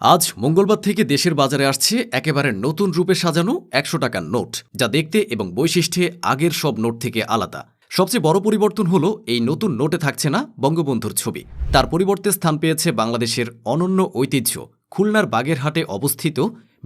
আজ মঙ্গলবার থেকে দেশের বাজারে আসছে একেবারে নতুন রূপে সাজানো একশো টাকার নোট, যা দেখতে এবং বৈশিষ্ট্যে আগের সব নোট থেকে আলাদা। সবচেয়ে বড় পরিবর্তন হল এই নতুন নোটে থাকছে না বঙ্গবন্ধুর ছবি। তার পরিবর্তে স্থান পেয়েছে বাংলাদেশের অনন্য ঐতিহ্য খুলনার বাগেরহাটে অবস্থিত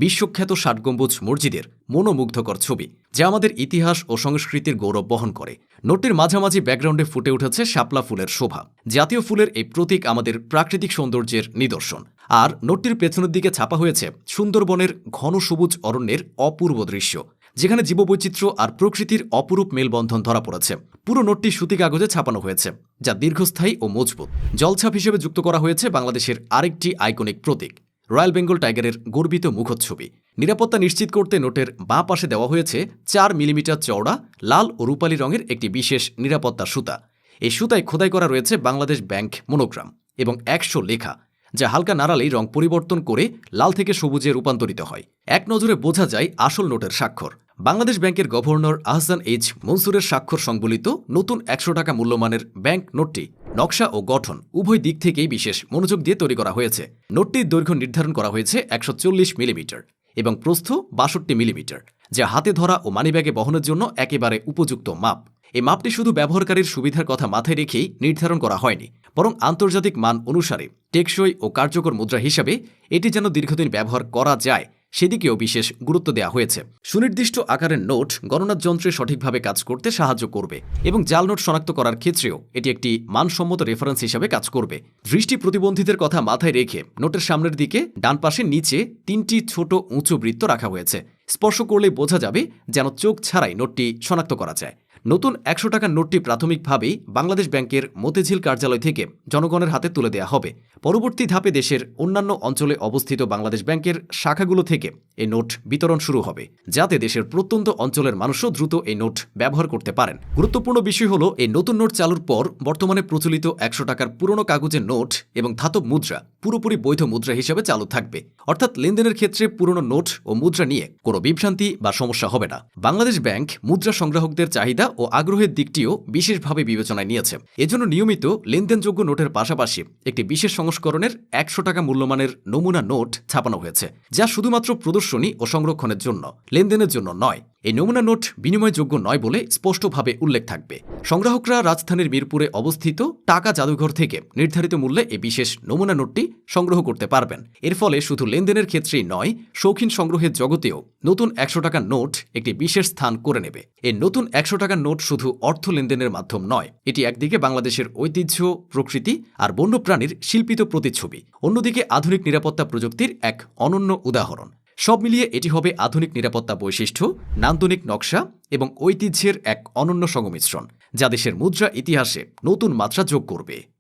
বিশ্বখ্যাত ষাট গম্বুজ মসজিদের মনোমুগ্ধকর ছবি, যা আমাদের ইতিহাস ও সংস্কৃতির গৌরব বহন করে। নোটটির মাঝামাঝি ব্যাকগ্রাউন্ডে ফুটে উঠেছে শাপলা ফুলের শোভা, জাতীয় ফুলের এই প্রতীক আমাদের প্রাকৃতিক সৌন্দর্যের নিদর্শন। আর নোটটির পেছনের দিকে ছাপা হয়েছে সুন্দরবনের ঘন সবুজ অরণ্যের অপূর্ব দৃশ্য, যেখানে জীববৈচিত্র্য আর প্রকৃতির অপরূপ মেলবন্ধন ধরা পড়েছে। পুরো নোটটি সুতি কাগজে ছাপানো হয়েছে, যা দীর্ঘস্থায়ী ও মজবুত। জলছাপ হিসেবে যুক্ত করা হয়েছে বাংলাদেশের আরেকটি আইকনিক প্রতীক। রয়্যাল বেঙ্গল টাইগারের গর্বিত মুখচ্ছবি। নিরাপত্তা নিশ্চিত করতে নোটের বাঁ পাশে দেওয়া হয়েছে চার মিলিমিটার চওড়া, লাল ও রূপালী রঙের একটি বিশেষ নিরাপত্তা সুতা। এই সুতায় খোদাই করা রয়েছে বাংলাদেশ ব্যাংক মনোগ্রাম এবং একশো লেখা, যা হালকা নাড়ালেই রং পরিবর্তন করে লাল থেকে সবুজে রূপান্তরিত হয়। এক নজরে বোঝা যায় আসল নোটের স্বাক্ষর। বাংলাদেশ ব্যাংকের গভর্নর আহসান এইচ মনসুরের স্বাক্ষর সংবলিত নতুন একশো টাকা মূল্যমানের ব্যাংক নোটটি নকশা ও গঠন উভয় দিক থেকেই বিশেষ মনোযোগ দিয়ে তৈরি করা হয়েছে। নোটটির দৈর্ঘ্য নির্ধারণ করা হয়েছে একশো চল্লিশ মিলিমিটার এবং প্রস্থ বাষট্টি মিলিমিটার, যা হাতে ধরা ও মানিব্যাগে বহনের জন্য একেবারে উপযুক্ত মাপ। এই মাপটি শুধু ব্যবহারকারীর সুবিধার কথা মাথায় রেখেই নির্ধারণ করা হয়নি, বরং আন্তর্জাতিক মান অনুসারে টেকসই ও কার্যকর মুদ্রা হিসাবে এটি যেন দীর্ঘদিন ব্যবহার করা যায় সেদিকেও বিশেষ গুরুত্ব দেওয়া হয়েছে। সুনির্দিষ্ট আকারের নোট গণনার যন্ত্রে সঠিকভাবে কাজ করতে সাহায্য করবে এবং জাল নোট শনাক্ত করার ক্ষেত্রেও এটি একটি মানসম্মত রেফারেন্স হিসাবে কাজ করবে। দৃষ্টি প্রতিবন্ধীদের কথা মাথায় রেখে নোটের সামনের দিকে ডান পাশে নিচে তিনটি ছোট উঁচু বৃত্ত রাখা হয়েছে। স্পর্শ করলে বোঝা যাবে যেন চোখ ছাড়াই নোটটি শনাক্ত করা যায়। নতুন একশো টাকার নোটটি প্রাথমিকভাবেই বাংলাদেশ ব্যাংকের মতিঝিল কার্যালয় থেকে জনগণের হাতে তুলে দেওয়া হবে। পরবর্তী ধাপে দেশের অন্যান্য অঞ্চলে অবস্থিত বাংলাদেশ ব্যাংকের শাখাগুলো থেকে এই নোট বিতরণ শুরু হবে, যাতে দেশের প্রত্যন্ত অঞ্চলের মানুষও দ্রুত এই নোট ব্যবহার করতে পারেন। গুরুত্বপূর্ণ বিষয় হল, এই নতুন নোট চালুর পর বর্তমানে প্রচলিত একশো টাকার পুরনো কাগজের নোট এবং ধাতব মুদ্রা পুরোপুরি বৈধ মুদ্রা হিসেবে চালু থাকবে। অর্থাৎ লেনদেনের ক্ষেত্রে পুরনো নোট ও মুদ্রা নিয়ে কোনো বিভ্রান্তি বা সমস্যা হবে না। বাংলাদেশ ব্যাংক মুদ্রা সংগ্রাহকদের চাহিদা ও আগ্রহের দিকটিও বিশেষভাবে বিবেচনায় নিয়েছে। এজন্য নিয়মিত লেনদেনযোগ্য নোটের পাশাপাশি একটি বিশেষ সংস্করণের একশো টাকা মূল্যমানের নমুনা নোট ছাপানো হয়েছে, যা শুধুমাত্র প্রদর্শনী ও সংরক্ষণের জন্য, লেনদেনের জন্য নয়। এই নমুনা নোট বিনিময়যোগ্য নয় বলে স্পষ্টভাবে উল্লেখ থাকবে। সংগ্রাহকরা রাজধানীর মিরপুরে অবস্থিত টাকা জাদুঘর থেকে নির্ধারিত মূল্যে এই বিশেষ নমুনা নোটটি সংগ্রহ করতে পারবেন। এর ফলে শুধু লেনদেনের ক্ষেত্রেই নয়, শৌখিন সংগ্রহের জগতেও নতুন একশো টাকার নোট একটি বিশেষ স্থান করে নেবে। এই নতুন একশো টাকার নোট শুধু অর্থ লেনদেনের মাধ্যম নয়, এটি একদিকে বাংলাদেশের ঐতিহ্য, প্রকৃতি আর বন্যপ্রাণীর শিল্পিত প্রতিচ্ছবি, অন্যদিকে আধুনিক নিরাপত্তা প্রযুক্তির এক অনন্য উদাহরণ। সব মিলিয়ে এটি হবে আধুনিক নিরাপত্তা বৈশিষ্ট্য, নান্দনিক নকশা এবং ঐতিহ্যের এক অনন্য সংমিশ্রণ, যা দেশের মুদ্রা ইতিহাসে নতুন মাত্রা যোগ করবে।